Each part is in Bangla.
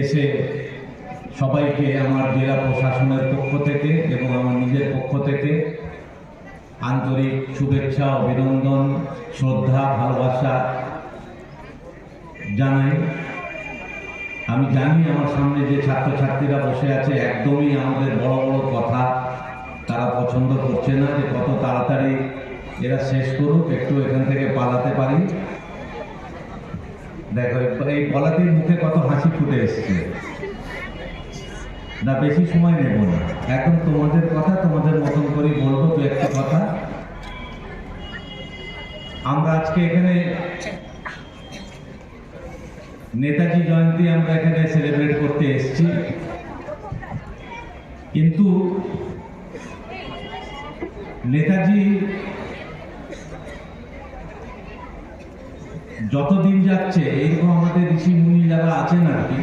এসে সবাইকে আমার জেলা প্রশাসনের পক্ষ থেকে এবং আমার নিজের পক্ষ থেকে আন্তরিক শুভেচ্ছা, অভিনন্দন, শ্রদ্ধা, ভালোবাসা জানাই। আমি জানি আমার সামনে যে ছাত্রছাত্রীরা বসে আছে, একদমই আমাদের বড় বড় কথা তারা পছন্দ করছে না, যে কত তাড়াতাড়ি এরা শেষ করুক, একটু এখান থেকে পালাতে পারি। দেখো, এই পলাতির মুখে কত হাসি ফুটে এসছে। না, বেশি সময় নেব না। এখন তোমাদের কথা, তোমাদের মতন করে বলব দু একটা কথা। আমরা আজকে এখানে নেতাজি জয়ন্তী আমরা এখানে সেলিব্রেট করতে এসেছি। কিন্তু নেতাজি যতদিন যাচ্ছে এইরকম আমাদের ঋষি মুনি যারা আছেন আর কি,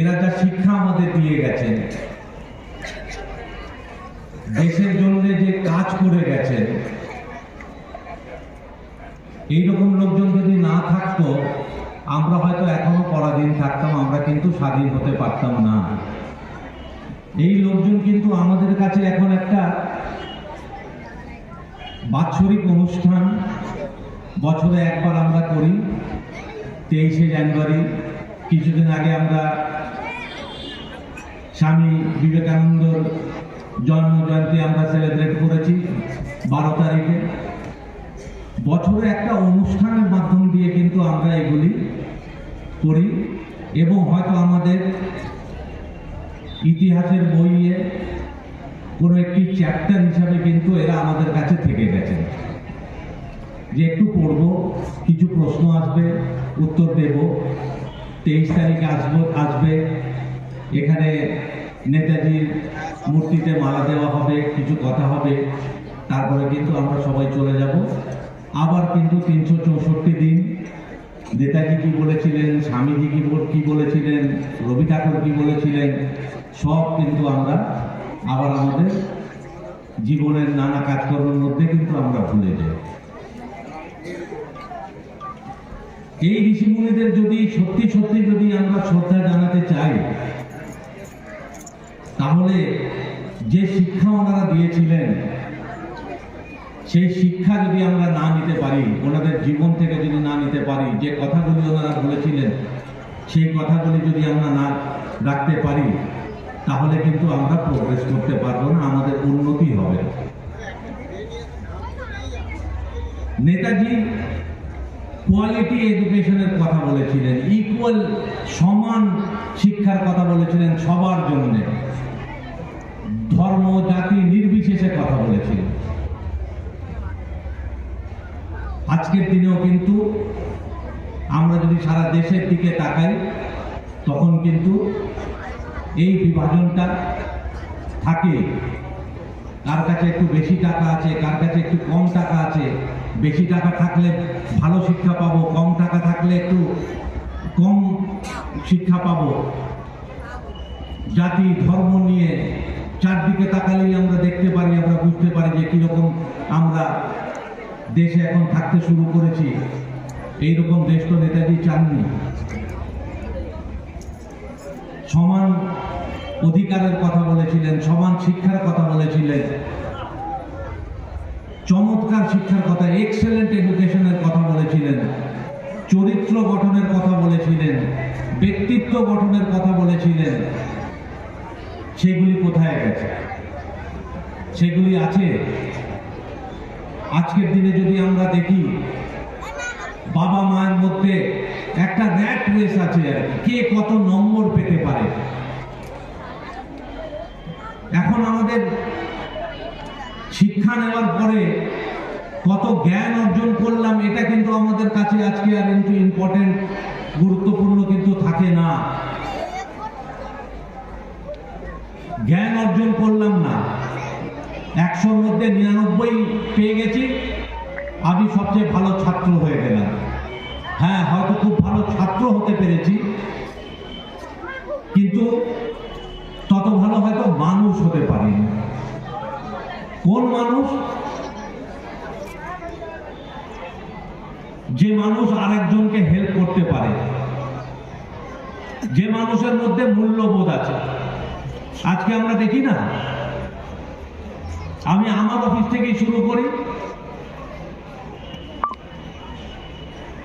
এরা যা শিক্ষা আমাদের দিয়ে গেছেন, দেশের জন্য যে কাজ করে গেছেন, এইরকম লোকজন যদি না থাকতো, আমরা হয়তো এখনও পরাধীন থাকতাম, আমরা কিন্তু স্বাধীন হতে পারতাম না। এই লোকজন কিন্তু আমাদের কাছে এখন একটা বাৎসরিক অনুষ্ঠান বছরে একবার আমরা করি, তেইশে জানুয়ারি। কিছুদিন আগে আমরা স্বামী বিবেকানন্দর জন্ম জয়ন্তী আমরা সেলিব্রেট করেছি, বারো তারিখে। বছরে একটা অনুষ্ঠানের মাধ্যম দিয়ে কিন্তু আমরা এগুলি করি এবং হয়তো আমাদের ইতিহাসের বইয়ে কোনো একটি চ্যাপ্টার হিসাবে কিন্তু এরা আমাদের যে একটু পড়ব, কিছু প্রশ্ন আসবে, উত্তর দেব। তেইশ তারিখে আসব, আসবে। এখানে নেতাজির মূর্তিতে মালা দেওয়া হবে, কিছু কথা হবে। তারপরে কিন্তু আমরা সবাই চলে যাব। আবার কিন্তু তিনশো চৌষট্টি দিন। নেতাজি কি বলেছিলেন? স্বামীজি কি কি বলেছিলেন? রবি ঠাকুর কি বলেছিলেন? সব কিন্তু আমরা, আবার আমাদের জীবনের নানা কাজকর্মের মধ্যে কিন্তু আমরা ভুলে যাই। এই ঋষিমুনিদের যদি সত্যি সত্যি যদি আমরা শ্রদ্ধা জানাতে চাই, তাহলে যে শিক্ষা ওনারা দিয়েছিলেন, সেই শিক্ষা যদি আমরা না নিতে পারি, ওনাদের জীবন থেকে যদি না নিতে পারি, যে কথাগুলি ওনারা বলেছিলেন, সেই কথাগুলি যদি আমরা না রাখতে পারি, তাহলে কিন্তু আমরা প্রোগ্রেস করতে পারব না, আমাদের উন্নতি হবে। নেতাজি কোয়ালিটি এডুকেশনের কথা বলেছিলেন ইকুয়াল সমান শিক্ষার কথা বলেছিলেন সবার জন্য। ধর্ম, জাতি নির্বিশেষে কথা বলেছিলেন আজকের দিনেও কিন্তু আমরা যদি সারা দেশের দিকে তাকাই, তখন কিন্তু এই বিভাজনটা থাকে। কার কাছে একটু বেশি টাকা আছে, কার কাছে একটু কম টাকা আছে বেশি টাকা থাকলে ভালো শিক্ষা পাবো, কম টাকা থাকলে একটু কম শিক্ষা পাবো। জাতি, ধর্ম নিয়ে চারদিকে তাকালেই আমরা দেখতে পারি, আমরা বুঝতে পারি যে কীরকম আমরা দেশে এখন থাকতে শুরু করেছি। এইরকম দেশ তো নেতাজি চাননি। সমান অধিকারের কথা বলেছিলেন, সমান শিক্ষার কথা বলেছিলেন। চমৎকার শিক্ষার কথা এক্সেলেন্ট এডুকেশনের কথা বলেছিলেন। চরিত্র গঠনের কথা বলেছিলেন। ব্যক্তিত্ব গঠনের কথা বলেছিলেন। সেগুলি কোথায় গেছে? সেগুলি আছে? আজকের দিনে যদি আমরা দেখি, বাবা মায়ের মধ্যে একটা র্যাট রেস আছে কে কত নম্বর পেতে পারে? এখন আমাদের শিক্ষা নেওয়ার পরে কত জ্ঞান অর্জন করলাম, এটা কিন্তু আমাদের কাছে আজকে আর কিন্তু ইম্পর্টেন্ট গুরুত্বপূর্ণ কিন্তু থাকে না। জ্ঞান অর্জন করলাম না। একশোর মধ্যে নিরানব্বই পেয়ে গেছি, আমি সবচেয়ে ভালো ছাত্র হয়ে গেলাম। হ্যাঁ হয়তো খুব ভালো ছাত্র হতে পেরেছি, কিন্তু তত ভালো হয়তো মানুষ হতে পারিনি। কোন মানুষ? যে মানুষ আরেকজনকে হেল্প করতে পারে। যে মানুষের মধ্যে মূল্যবোধ আছে। আজকে আমরা দেখি না? আমি আমার অফিস থেকেই শুরু করি।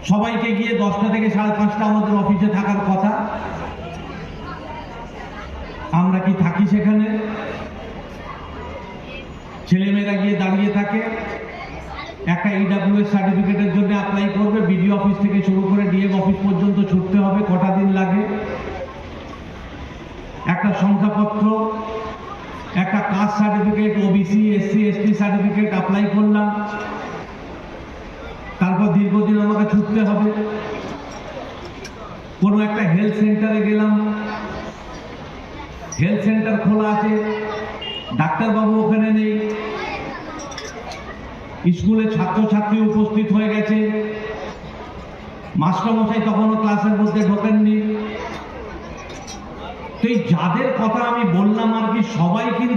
সবাইকে গিয়ে দশটা থেকে সাড়ে পাঁচটা আমাদের অফিসে থাকার কথা। আমরা কি থাকি সেখানে? ছেলেমেয়েরা গিয়ে দাঁড়িয়ে থাকে। একটা ইডাব্লিউএস সার্টিফিকেটের জন্য অ্যাপ্লাই করবে। বিডিও অফিস থেকে শুরু করে ডিএম অফিস পর্যন্ত ছুটতে হবে, কটা দিন লাগে। একটা সংখ্যাপত্র একটা caste certificate OBC SC ST certificate apply করলাম। তারপর দীর্ঘদিন আমাকে ছুটতে হবে। কোনো একটা হেলথ সেন্টারে গেলাম। হেলথ সেন্টার খোলা আছে। ডাক্তারবাবু ওখানে নেই। স্কুলে ছাত্রছাত্রী উপস্থিত হয়ে গেছে। মাস্টারমশাই তখনও ক্লাসের মধ্যে ঢোকেননি। তো এই যাদের কথা আমি বললাম আর কি, সবাই কিন্তু